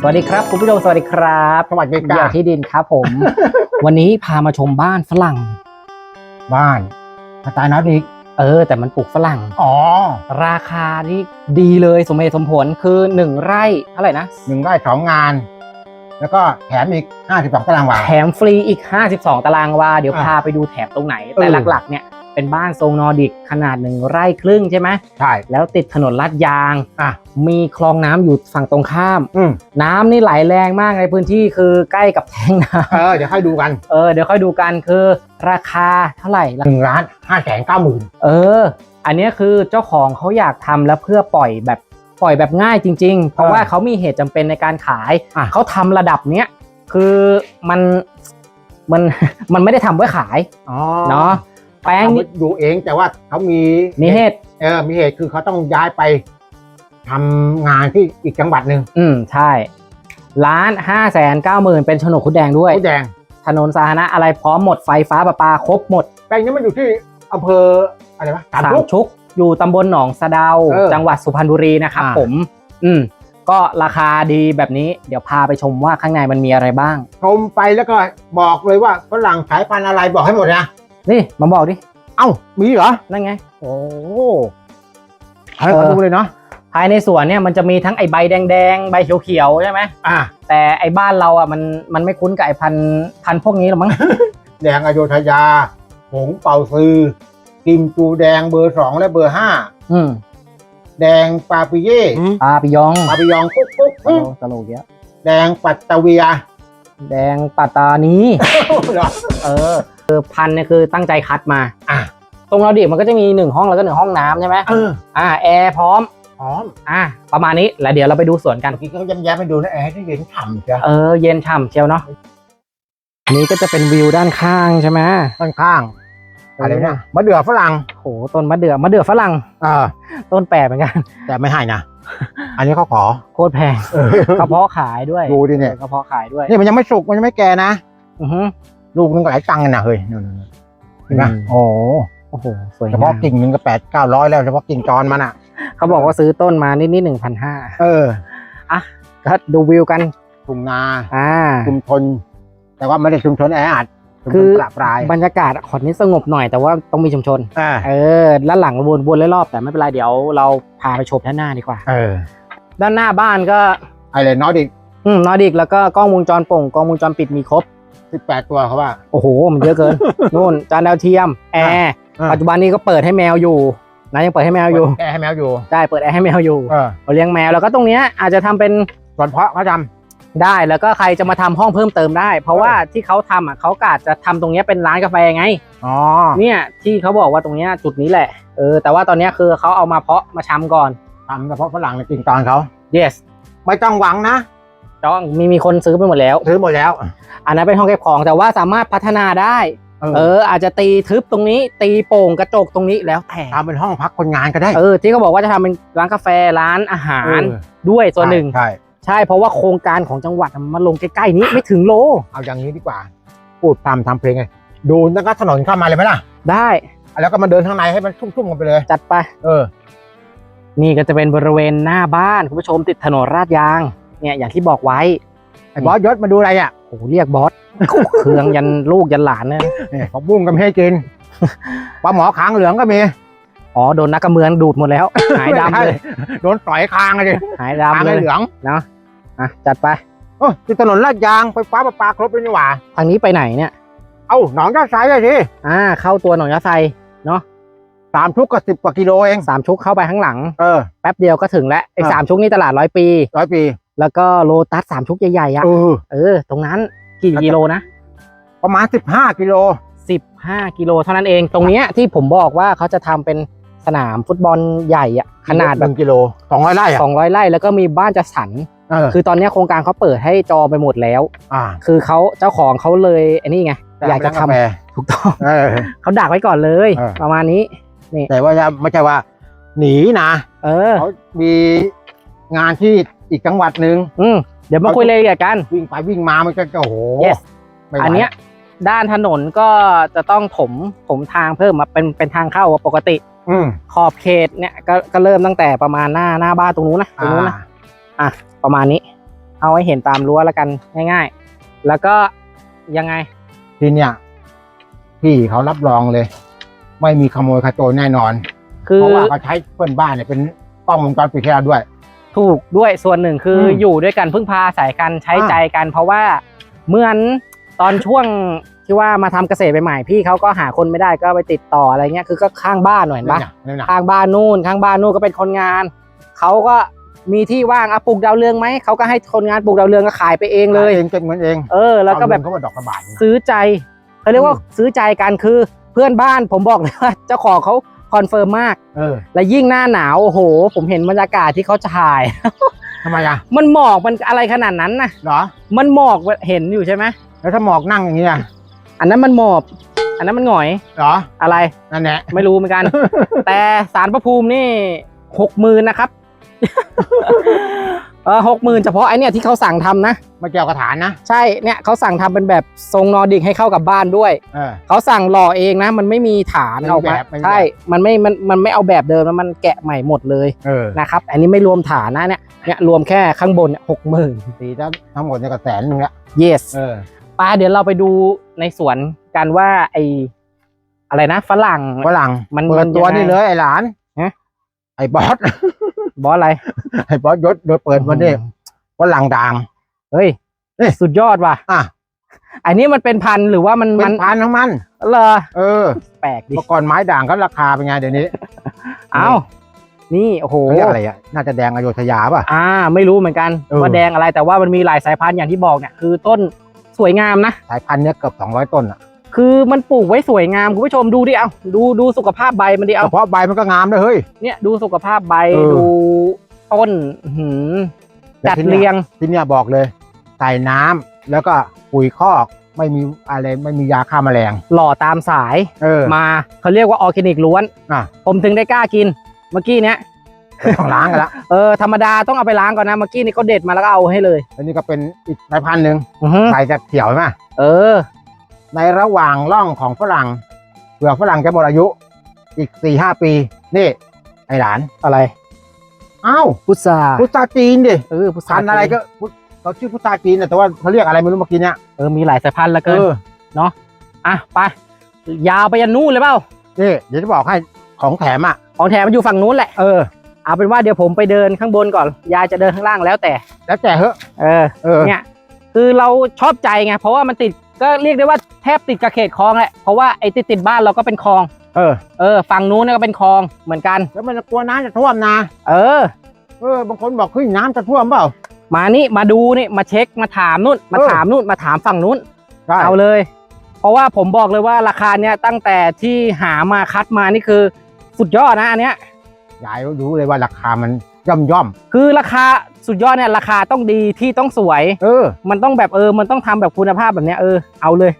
สวัสดีครับ คุณผู้ชมสวัสดีครับสวัสดีเดี่จ้ายวที่ดินครับผม วันนี้พามาชมบ้านฝรั่ง บ้านสไตล์นอร์ดิกเออ แต่มันปลูกฝรั่ง อ๋อราคานี่ดีเลยสมเหตุสมผลคือหนึ่งไร่เท่าไหร่นะ หนึ่งไร่สองงาน แล้วก็แถมอีกห้าสิบสองตารางวา แถมฟรีอีก 52 ตารางวา เดี๋ยวอะพาไปดูแถบตรงไหน แต่เออ หลักๆเนี่ย เป็นบ้านทรงนอร์ดิกขนาดหนึ่งไร่ครึ่งใช่ไหมใช่แล้วติดถนนลาดยางอะมีคลองน้ำอยู่ฝั่งตรงข้าม อืมน้ำนี่ไหลแรงมากในพื้นที่คือใกล้กับแท้งน้เออเดี๋ยวให้ดูกันำเออเดี๋ยวค่อยดูกันคือราคาเท่าไหร่หนึ่งล้านห้าแสนเก้าหมื่นเออ อันเนี้ยคือเจ้าของเขาอยากทำแล้วเพื่อปล่อยแบบปล่อยแบบง่ายจริง ๆ เพราะว่าเขามีเหตุจำเป็นในการขายอะเขาทำระดับเนี้ยคือมันมันมันไม่ได้ทำไว้ขายอ๋อเนาะ แป้งเอานี่มาดูเองแต่ว่าเขามีมีเหตุ เออมีเหตุคือเขาต้องย้ายไปทำงานที่อีกจังหวัดหนึ่งอืม ใช่ล้านห้าแสนเก้าหมื่นเป็นโฉนดคุดแดงด้วย ผู้แดง ถนนสาธารณะอะไรพร้อมหมดไฟฟ้าประปาครบหมดแปลงนี้มันอยู่ที่อำเภออะไรวะสามสามชุก ชุก อยู่ตำบลหนองสะเดา เออจังหวัดสุพรรณบุรีนะครับอ่า ผม อืม ก็ราคาดีแบบนี้ เดี๋ยวพาไปชมว่าข้างในมันมีอะไรบ้าง ชมไปแล้วก็บอกเลยว่าฝรั่งสายพันธุ์อะไรบอกให้หมดนะ นี่มาบอกดิ เอ้า มีเหรอ นั่นไง โอ้ให้เขาเออดูเลยเนาะ ภายในสวนเนี่ยมันจะมีทั้งไอใบแดงๆ ใบเขียวๆ ใช่ไหมอ่า แต่ไอบ้านเราอะมันมันไม่คุ้นกับไอพันธุ์พันธุ์พวกนี้หรอกมั้ง แดงอโยธยา หงเป่าซือ กิมจูแดงเบอร์สองและเบอร์ห้า อืม แดงปาปิเย่ปลาปิยองปาปิยองปุ๊บปุ๊บตปุ๊ลบกตลกเยอะแดงปัตตะเวีย แดงปัตตานีเหรอเออ คือพันธุ์เนี่ยคือตั้งใจคัดมา อะ ตรงเราดิมันก็จะมีหนึ่งห้องแล้วก็หนึ่งห้องน้ำใช่ไหมเอออ่าแอร์พร้อมหอมอ่าประมาณนี้แล้วเดี๋ยวเราไปดูสวนกันเมื่อกี้เขาย้ำแย้มไปดูนะแอร์ให้เย็นฉ่ำเชียวเออเย็นฉ่ำเชียวเนาะอันนี้ก็จะเป็นวิวด้านข้างใช่ไหมข้างข้างๆอะไรนะมะเดื่อฝรั่งโหต้นมะเดื่อมะเดื่อฝรั่งเออต้นแปรเหมือนกัน แต่ไม่ให้นะอันนี้เขาขอโคตรแพงกระเพาะขายด้วยดูดิเนี่ยกระเพาะขายด้วยนี่มันยังไม่สุกมันยังไม่แก่นะอือฮึ ลูกนึงก็หลายตังค์นะเฮ้ยนู่นๆเห็นไหมอืม โอ้โอ้โห สวยเฉงาพาะมกิ่งหนึงก็แปดเก้าร้อยแล้วเฉพาะกิ่งจอนมันอะ เขาบอกว่าซื้อต้นมานิดนิดหนึ่งพันห้าเออก็ดูวิวกัน ทุ่งนาอ่า ชุมชนแต่ว่าไม่ได้ชุมชนแออัดชุมคืชนอประปรายบรรยากาศขอนนี้สงบหน่อยแต่ว่าต้องมีชุมชน อ่าเออด้านหลังวนวนรอบๆแต่ไม่เป็นไรเดี๋ยวเราพาไปชมด้านหน้าดีกว่า เออด้านหน้าบ้านก็อะไรนอดิกอืมนอดิกแล้วก็กล้องวงจรป่งกล้องวงจรปิดมีครบ สิบแปดตัวเขาว่า โอ้โห มันเยอะเกิน นู่นจานดาวเทียม แอร์ อ่าปัจจุบันนี้ก็เปิดให้แมวอยู่นะยังเปิดให้แมวอยู่ แกให้แมวอยู่ได้ เปิดแอร์ให้แมวอยู่เออเราเลี้ยงแมว แล้วก็ตรงเนี้ยอาจจะทำเป็นส่วนเพาะเขาท ได้ แล้วก็ใครจะมาทำห้องเพิ่มเติมได้ เพราะว่าที่เขาทำอะเขากาจะทำตรงเนี้ยเป็นร้านกาแฟไงำอ๋อเนี่ยที่เขาบอกว่าตรงเนี้ยจุดนี้แหละ เออ แต่ว่าตอนเนี้ยคือเขาเอามาเพาะมาชำก่อน ทำเฉพาะฝรั่งในกิ่งตอนเขา yes ไม่ต้องหวังนะ จ้องมีมีคนซื้อไปหมดแล้ว ซื้อหมดแล้ว อันนั้นเป็นห้องเก็บของแต่ว่าสามารถพัฒนาได้เออเออ อาจจะตีทึบตรงนี้ ตีโป่งกระจกตรงนี้แล้วแต่ทำเป็นห้องพักคนงานก็ได้ เออที่เขาบอกว่าจะทำเป็นร้านกาแฟร้านอาหารเออด้วยส่วนหนึ่งใช่ใช่เพราะว่าโครงการของจังหวัดมันลงใกล้ๆนี้ไม่ถึงโล เอาอย่างนี้ดีกว่า พูดทำทำเพลงไงดูแล้วก็ถนนเข้ามาเลยไหมล่ะ ได้แล้วก็มาเดินข้างในให้มันชุ่มๆกันไปเลย จัดไป เออ นี่ก็จะเป็นบริเวณหน้าบ้านคุณผู้ชมติดถนนราดยาง เนี่ยอย่างที่บอกไว้ไอ้บอสยศมาดูอะไรอะโอ้โหเรียกบอส เครื่องยันลูกยันหลานเนี่ยนี่ผักบุ้งก็ไม่ให้กินปลาหมอคางเหลืองก็มีอ๋อโดนนักการเมืองดูดหมดแล้ว หายดำเลยโดนต่อยคางเลยหายคางดำเลยเหลืองเนาะอะจัดไปโอ้ที่ถนนลาดยางไฟฟ้าประปาครบเลยนี่หว่าทางนี้ไปไหนเนี่ย เอ้าหนองยาไซเลยสิอ่า เข้าตัวหนองยาไซเนาะสามชุกก็สิบกว่ากิโลเองสามชุกเข้าไปข้างหลังเออแป๊บเดียวก็ถึงแล้วไอ้อ่าสามชุกนี่ตลาดร้อยปีร้อยปี แล้วก็โลตัสสามชุกใหญ่ๆอะเออ เออ ตรงนั้นกี่กิโลนะประมาณสิบห้ากิโลสิบห้ากิโลเท่านั้นเองตรงเนี้ยที่ผมบอกว่าเขาจะทำเป็นสนามฟุตบอลใหญ่อะขนาดหแบบนึ่งกิโลสองร้อยไร่อะสองร้อยไร่แล้วก็มีบ้านจัดสรรเออคือตอนเนี้ยโครงการเขาเปิดให้จองไปหมดแล้ว อ่าคือเขาเจ้าของเขาเลยไอันนี้ไงอยากจะทำแต่ถูกต้องเออ เขาดักไว้ก่อนเลย เออ ประมาณนี้ แต่ว่าจะไม่ใช่ว่า หนีนะ เออ เขามีงานที่ อีกจังหวัดหนึ่งอืมเดี๋ยวมาคุยรายละเอียดกัน วิ่งไปวิ่งมามันก็โอ้โห Yes ไม่ไหวอันเนี้ยด้านถนนก็จะต้องถมถมทางเพิ่มมาเป็นเป็นทางเข้าปกติ อืมขอบเขตเนี่ยก็ก็เริ่มตั้งแต่ประมาณหน้าหน้าบ้านตรงนู้นนะตรงนู้นนะ อ่าประมาณนี้ เอาให้เห็นตามรั้วแล้วกันง่าย ๆ แล้วก็ยังไง ที่เนี่ยพี่เขารับรองเลย ไม่มีขโมยขโจรแน่นอน คือเพราะว่าเขาใช้เพื่อนบ้านเนี่ยเป็นกล้องวงจรปิดให้เราด้วย ถูกด้วยส่วนหนึ่งคืออมอยู่ด้วยกันพึ่งพาอาศัยกันใช้อ่า ใจกัน เพราะว่าเหมือนตอนช่วงที่ว่ามาทำเกษตรใหม่ๆพี่เขาก็หาคนไม่ได้ก็ไปติดต่ออะไรเงี้ยคือก็ข้างบ้านหน่อยเห็นปะเนี่ยเนี่ยนะข้างบ้านนู่นข้างบ้านนู่นก็เป็นคนงาน เขาก็มีที่ว่างอะปลูกดาวเรืองไหมเขาก็ให้คนงานปลูกดาวเรืองก็ขายไปเองเลย เองเก็บเงินเองเออ แล้วก็แบบเอาเงินเขามาดอกกระบาดนะซื้อใจเขาเรียกว่าอืม ซื้อใจกันคือเพื่อนบ้านผมบอกเลยว่าเจ้าของเขา คอนเฟิร์มมาก เออและยิ่งหน้าหนาวโอ้โห ผมเห็นบรรยากาศที่เขาถ่าย ทำไมอะมันหมอกมันอะไรขนาดนั้นนะเหรอ มันหมอกเห็นอยู่ใช่ไหมแล้วถ้าหมอกนั่งอย่างเงี้ยอันนั้นมันหมอบ อันนั้นมันหงอยเหรอ อะไร นั่นแหละ ไม่รู้เหมือนกัน แต่สารพระภูมินี่หกหมื่นนะครับ เออหกหมื่นเฉพาะไอเนี่ยที่เขาสั่งทำนะ ไม่เกี่ยวกับฐานนะใช่เนี่ยเขาสั่งทำเป็นแบบทรงนอร์ดิกให้เข้ากับบ้านด้วย เออ เขาสั่งหล่อเองนะ มันไม่มีฐานไม่มีออกมาแบบไม่มีแบบ ใช่ มันไม่มันมันไม่เอาแบบเดิมแล้วมันแกะใหม่หมดเลยเออนะครับ อันนี้ไม่รวมฐานนะเนี่ยเนี่ยรวมแค่ข้างบนหกหมื่น ตีทั้งทั้งหมดเนี่ยก็แสนหนึงละ yes เออ ป้าเดี๋ยวเราไปดูในสวนกันว่าไออะไรนะฝรั่งฝรั่งมันเปิมัดนตัวยังไงนี่เลยไอ้หลานฮะ ไอ้บอส บอสอะไร ไอ้บอสยศโดยเปิดวันนี้ฝรั่งด่างเฮ้ย เอ๊ะสุดยอดว่ะอะอันนี้มันเป็นพันธุ์หรือว่ามันเป็มันนพันทั้งมันเหรอเออแปลกดิเมื่อก่อนไม้ด่างก็ราคาเป็นไงเดี๋ยวนี้เอ้านี่โอ้โห เขาเรียกอะไรอะน่าจะแดงอโยธยาป่ะ อ่า ไม่รู้เหมือนกันเออ ว่าแดงอะไรแต่ว่ามันมีหลายสายพันธุ์อย่างที่บอกเนี่ยคือต้นสวยงามนะ สายพันธุ์เนี้ยเกือบสองร้อยต้นอะ คือมันปลูกไว้สวยงามคุณผู้ชมดูดิเอาดูดูสุขภาพใบมันดิเอาเฉพาะใบมันก็งามเลยเฮ้ย เนี่ยดูสุขภาพใบเออ ดูต้นอื้อหือแต่จัดที่เนี่ยเรียงที่เนี่ยบอกเลยใส่น้ำแล้วก็ปุ๋ยคอกไม่มีอะไรไม่มียาฆ่าแมลง หล่อตามสายเออมาเขาเรียกว่าออร์แกนิกล้วน อะผมถึงได้กล้ากิน เมื่อกี้เนี้ยไม่ต้องล้างกันละเออธรรมดาต้องเอาไปล้างก่อนนะเมื่อกี้นี่เขาเด็ดมาแล้วก็เอาให้เลยอันนี้ก็เป็นอีกสายพันธุ์หนึ่งอือฮึใส่จากเขียวใช่ไหมเออ ในระหว่างร่องของฝรั่งเปลือกฝรั่งจะหมดอายุ อีกสี่ห้าปี นี่ ไอหลาน อะไร อ้าวพุทราพุทราจีนดิเออพุทราพันธุ์อะไรก็พุทเขาชื่อพุทราจีนนะแต่ว่าเขาเรียกอะไรไม่รู้เมื่อกี้เนี้ยเออมีหลายสายพันธุ์ละเอเกินออะไปยาวไปยันนู่นเลยเปล่านี่เดี๋ยวจะบอกให้ของแถมอะของแถมมันอยู่ฝั่งนู้นแหละเออเอาเป็นว่าเดี๋ยวผมไปเดินข้างบนก่อน ยายจะเดินข้างล่างแล้วแต่ แล้วแต่เหอะเออเออเนี่ยคือเราชอบใจไงเพราะว่ามันติด ก็เรียกได้ว่าแทบติดกับเขตคลองแหละเพราะว่าไอ้ติดติดบ้านเราก็เป็นคลองเออ เออฝั่งนู้นเนี่ยก็เป็นคลองเหมือนกัน แล้วมันจะกลัวน้ำจะท่วมนะ เออ เออบางคนบอกเฮ้ยน้ำจะท่วมเปล่า มานี่มาดูนี่มาเช็คมาถามนู่นมาเออถามนู่นมาถามฝั่งนู้นใช่เอาเลย เพราะว่าผมบอกเลยว่าราคาเนี้ยตั้งแต่ที่หามาคัดมานี่คือ สุดยอดนะอันเนี้ยยายรู้เลยว่าราคามัน ย่อมย่อมคือราคาสุดยอดเนี่ยราคาต้องดีที่ต้องสวยๆเออ มันต้องแบบเออ มันต้องทำแบบคุณภาพแบบเนี้ยเออเอาเลย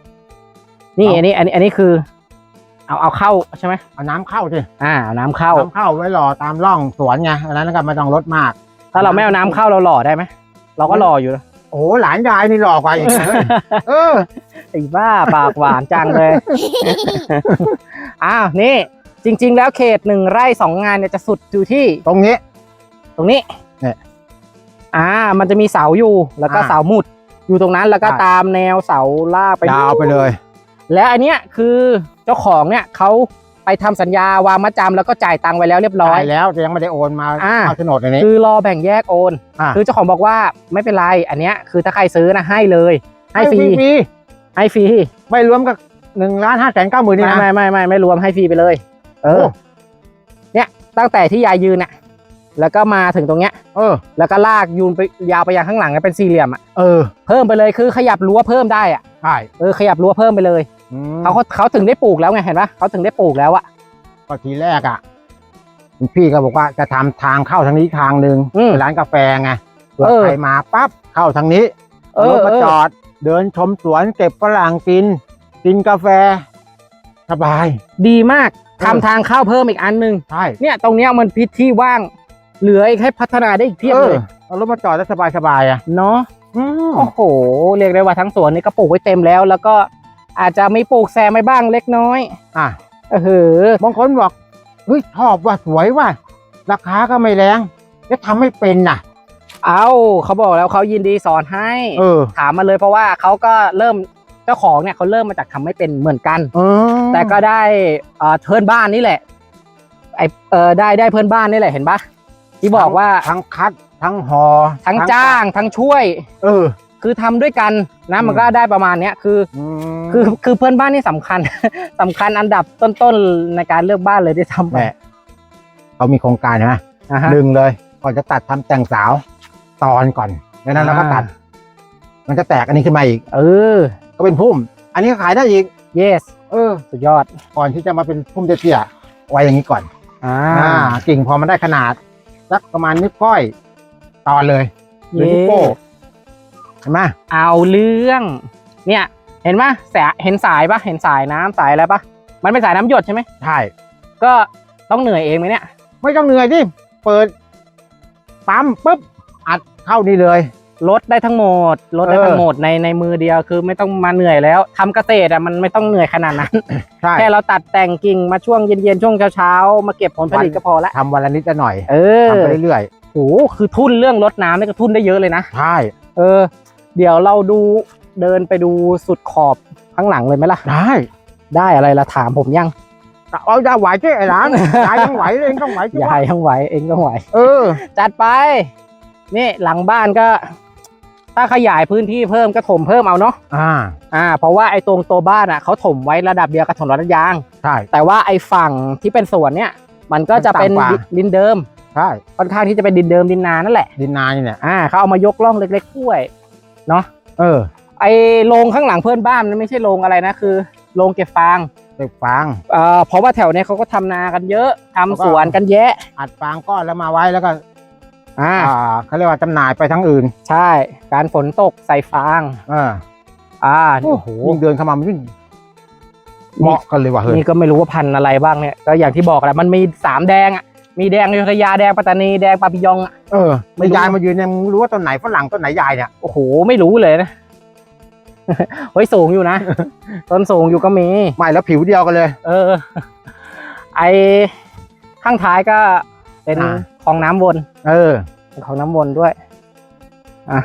นี่เอาอันนี้อันนี้อันนี้คือ เอาเอาเข้าใช่ไหมเอาน้ำเข้าสิอ่าเอาน้ำเข้าน้ำเข้าไว้รอตามร่องสวนไงอันนั้นก็ไม่ต้องลดมาก ถ้าเราไม่เอาน้ำเข้าเราหล่อได้ไหมเราก็หล่ออยู่นะโอ้โหหลานยายนี่หลอกกว่าอีกนะเฮ้ยเออไอ้บ้าปากหวานจังเลยอ้าวนี่จริง ๆ แล้วเขตหนึ่งไร่สองงานเนี่ยจะสุดอยู่ที่ตรงนี้ ตรงนี้เนี่ยอ่า มันจะมีเสาอยู่แล้วก็อ่า เสาหมุด อยู่ตรงนั้นแล้วก็ใช่ตามแนวเสาลากไปยาวไปเลย และอันเนี้ยคือเจ้าของเนี่ยเขาไปทำสัญญาวางมัดจำแล้วก็จ่ายตังค์ไว้แล้วเรียบร้อย ตายแล้วแต่ยังไม่ได้โอนมาอ่า เอาโฉนดอันนี้คือรอแบ่งแยกโอนอ่าคือเจ้าของบอกว่าไม่เป็นไร อันเนี้ยคือถ้าใครซื้อนะให้เลย ให้ฟรีฟรีให้ฟรีไม่รวมกับหนึ่งล้านห้าแสนเก้าหมื่นนี่ไม่นะไม่ไม่ไม่ไม่รวมให้ฟรีไปเลย เออโอ้เนี่ยตั้งแต่ที่ยายยืนน่ะ แล้วก็มาถึงตรงเนี้ย เออ แล้วก็ลากยูนไปยาวไปยังข้างหลังเป็นสี่เหลี่ยมอะ เออ เพิ่มไปเลยคือขยับรั้วเพิ่มได้อะ ใช่ เออ ขยับรั้วเพิ่มไปเลยอืมเขาเขาถึงได้ปลูกแล้วไงเห็นปะเขาถึงได้ปลูกแล้วอะก็ทีแรกอะพี่ก็บอกว่าจะทำทางเข้าทางนี้ทางหนึ่งอืมร้านกาแฟไงเผื่อเออใครมาปั๊บเข้าทางนี้เออรถมาเออจอดเดินชมสวนเก็บฝรั่งกิน กินกาแฟ สบาย ดีมากทำเออทางเข้าเพิ่มอีกอันหนึ่งใช่เนี่ยตรงเนี้ยมันพิษที่ว่าง เหลืออีกให้พัฒนาได้อีกเพียบเลยออเอารถมาจอดได้สบายสบายๆอะเนาะอืมโอ้โห เรียกได้ว่าทั้งสวนนี้ก็ปลูกไว้เต็มแล้ว แล้วก็อาจจะมีปลูกแซมไปบ้างเล็กน้อย อะเออเหอะบางคนบอกเฮ้ยชอบว่าสวยว่าราคาก็ไม่แรงแล้วทำไม่เป็นน่ะ เอาเขาบอกแล้วเขายินดีสอนให้เออถามมาเลยเพราะว่าเขาก็เริ่มเจ้าของเนี่ยเขาเริ่มมาจากทำไม่เป็นเหมือนกันเออแต่ก็ได้เอ่อเพื่อนบ้านนี่แหละไอเออได้ได้เพื่อนบ้านนี่แหละเห็นปะ ที่บอกว่าทั้งคัดทั้งหอทั้งจ้างทั้งช่วย เออ คือทำด้วยกันนะอืมมันก็ได้ประมาณเนี้ยคืออืมคือคือเพื่อนบ้านนี่สำคัญสำคัญอันดับต้นๆในการเลือกบ้านเลยที่ทำไปแหมเขามีโครงการใช่ไหมอ่าฮะหนึ่งเลยก่อนจะตัดทำแต่งสาวตอนก่อนดังนั้นเราก็อ่าตัด มันจะแตกอันนี้ขึ้นมาอีก เออ ก็เป็นพุ่ม อันนี้ก็ขายได้อีก yes เออ สุดยอดก่อนที่จะมาเป็นพุ่มเตี้ยๆไว้อย่างนี้ก่อน อ่าอ่ากิ่งพอมันได้ขนาด สักประมาณนิ้วก้อยตอนเลยหรือนิ้วโป้งเห็นไหมเอาเรื่อง เนี่ย เห็นปะแสเห็นสายปะเห็นสายน้ำสายอะไรปะมันเป็นสายน้ำหยดใช่ไหมใช่ก็ต้องเหนื่อยเองไหมเนี่ย ไม่ต้องเหนื่อยดิเปิดปั๊มปุ๊บอัดเข้านี่เลย ลดได้ทั้งหมดลดได้เออทั้งหมดในในมือเดียวคือไม่ต้องมาเหนื่อยแล้วทำเกษตรอะมันไม่ต้องเหนื่อยขนาดนั้นใช่แค่เราตัดแต่งกิ่งมาช่วงเย็นๆช่วงเช้าๆมาเก็บผลผลิตก็พอละทำวันละนิดละหน่อยเออทำไปเรื่อยโหคือทุนเรื่องลดน้ำนี่ก็ทุนได้เยอะเลยนะๆใช่เออ เดี๋ยวเราดูเดินไปดูสุดขอบข้างหลังเลยไหมล่ะได้ได้อะไรละถามผมยังเอาจะไหวใช่ไอ้หลานยายยังไหวเองต้องไหวใช่ยายยังไหวเองก็ไหวเออจัดไปนี่หลังบ้านก็ ถ้าขยายพื้นที่เพิ่มก็ถมเพิ่มเอาเนาะอ่าอ่า เพราะว่าไอ้ตรงตัวบ้านอะเขาถมไว้ระดับเดียวกับถนนรถยาง ใช่ แต่ว่าไอ้ฝั่งที่เป็นสวนเนี่ย มันก็จะเป็นมันต่ำกว่า ดินเดิม ใช่ค่อนข้างที่จะเป็นดินเดิมดินนานั่นแหละ ดินนานี่เนี่ยอ่าเขาเอามายกร่องเล็กๆด้วยเนาะเออไอ้โรงข้างหลังเพื่อนบ้านมันไม่ใช่โรงอะไรนะคือโรงเก็บฟางเด็กฟาง เอ่อเพราะว่าแถวเนี้ยเขาก็ทำนากันเยอะทำแล้วก็สวนกันแยะ อัดฟางก้อนแล้วมาไว้แล้วก็ อ่าอ่าเขาเรียกว่าจำหน่ายไปทั้งอื่นใช่ การฝนตกใส่ฟางเอออ่าโอ้โหยิ่งเดินเข้ามามันยิ่งเหมาะกันเลยว่ะเฮ้ยนี่ก็ไม่รู้ว่าพันธุ์อะไรบ้างเนี่ย ก็อย่างที่บอกแหละมันมีสามแดงอะ มีแดงอยุธยาแดงปัตตานีแดงปาปิยองอะ เออไม่ไม่รู้ ยายมายืนเนี่ยมึงรู้ว่าต้นไหนฝรั่งต้นไหนยายเนี่ยโอ้โห ไม่รู้เลยนะ เฮ้ยสูงอยู่นะ ต้นสูงอยู่ก็มี ไม่แล้วผิวเดียวกันเลย เออ ไอข้างท้ายก็ เป็นอ่า คลองน้ำวนเออ เป็นคลองน้ำวนด้วยอะ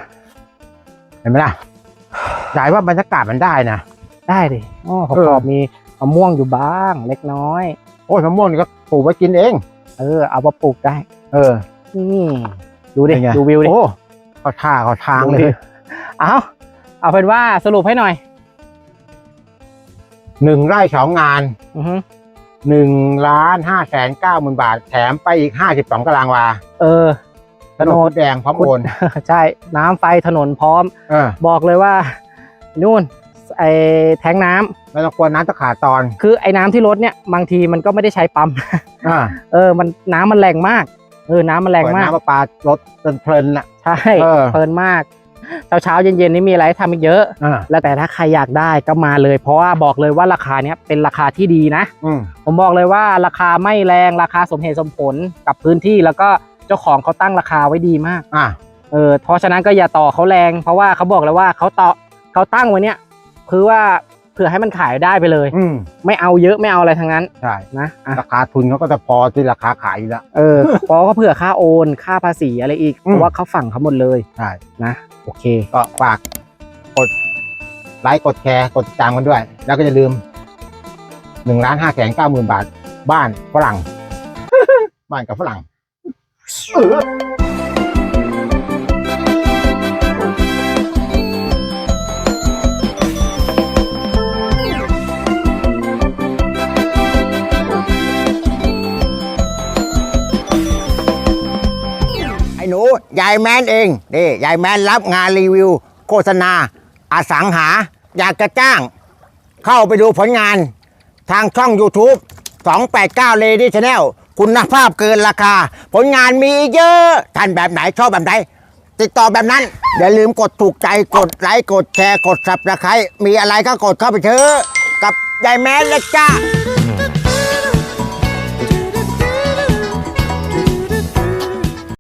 เห็นไหมล่ะยายว่าบรรยากาศมันได้นะ ได้ดิอ๋อขเอออบๆมีมะม่วงอยู่บ้างเล็กน้อย โอ้ยมะม่วงนี่ก็ปลูกไว้กินเอง เออ เอามาปลูกได้ เออ นี่ดูดิ เป็นไง ดูวิวดิโอ้เขาท่าเขาทางดูเลดิยเอาเอาเป็นว่าสรุปให้หน่อย หนึ่งไร่สองงาน อือฮึ หนึ่งล้านห้าแสนเก้าหมื่นบาท แถมไปอีกห้าสิบสองตารางวา เออโฉนดแดงพร้อมโอน ใช่ น้ำไฟถนนพร้อม เออบอกเลยว่า นู่นไอแทงน้ำไม่ต้องกลัวน้ำจะขาดตอนคือไอ้น้ำที่รถเนี่ยบางทีมันก็ไม่ได้ใช้ปั๊ม อ่าเออ มันน้ำมันแรงมาก เออ น้ำมันแรงเปิดมากน้ำประปารถเพลินๆน่ะ ใช่ เออ เพลินมาก เช้าเช้าๆเย็นๆนี่มีอะไรให้ทำอีกเยอะอ่าแล้วแต่ถ้าใครอยากได้ก็มาเลย เพราะว่าบอกเลยว่าราคาเนี้ยเป็นราคาที่ดีนะอืมผมบอกเลยว่าราคาไม่แรงราคาสมเหตุสมผลกับพื้นที่แล้วก็เจ้าของเขาตั้งราคาไว้ดีมากอ่าเออเพราะฉะนั้นก็อย่าต่อเขาแรง เพราะว่าเขาบอกเลยว่าเขาต่อเขาตั้งไว้เนี่ยคือว่า เผื่อให้มันขายได้ไปเลย อืมไม่เอาเยอะไม่เอาอะไรทั้งนั้นใช่นะอะราคาทุนเขาก็จะพอที่ราคาขายอยู่แล้ว เออเพราะเขาเผื่อค่าโอน ค่าภาษีอะไรอีกอืมเพราะว่าเขาฝั่งเขาหมดเลยใช่นะ โอเค ก็ฝากกดไลค์กดแชร์กดติดตามกันด้วย แล้วก็อย่าลืมหนึ่งล้านห้าแสนเก้าหมื่นบาท บ้านฝรั่ง บ้านกับฝรั่งเออ ยายแมนเองนี่ยายแมนรับงานรีวิว โฆษณาอสังหา อยากจะจ้าง เข้าไปดูผลงาน ทางช่อง YouTube 289 Lady Channel คุณภาพเกินราคา ผลงานมีเยอะ ท่านแบบไหนชอบแบบไหน ติดต่อแบบนั้น อย่าลืมกดถูกใจกดไลค์กดแชร์กด subscribe มีอะไรก็กดเข้าไปเถอะกับยายแมนเลยจ้า